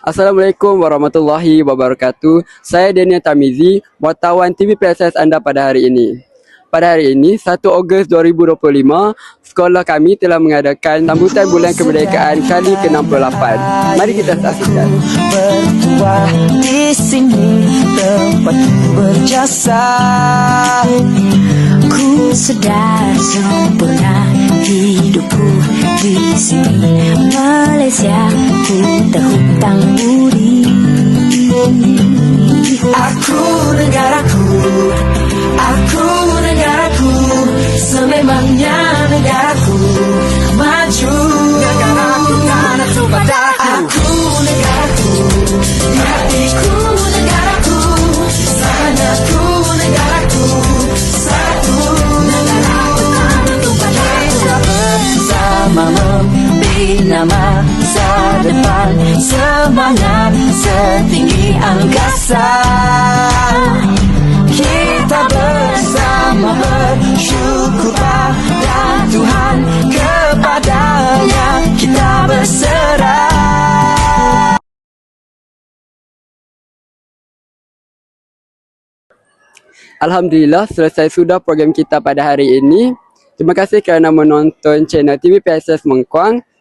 Assalamualaikum warahmatullahi wabarakatuh. Saya Daniel Tamizi, wartawan TV PSS anda pada hari ini. Pada hari ini, 1 Ogos 2025, sekolah kami telah mengadakan sambutan bulan kemerdekaan kali ke-68. Mari kita saksikan. di sini tempat berjasa Ku sedar sempurna hidupku Malaysia ku terhutang budi Aku negaraku Aku negaraku Sememangnya membina masa depan Semangat setinggi angkasa Kita bersama bersyukur pada Tuhan Kepadanya kita berserah Alhamdulillah, selesai sudah program kita pada hari ini. Terima kasih kerana menonton channel TV PSS Mengkuang.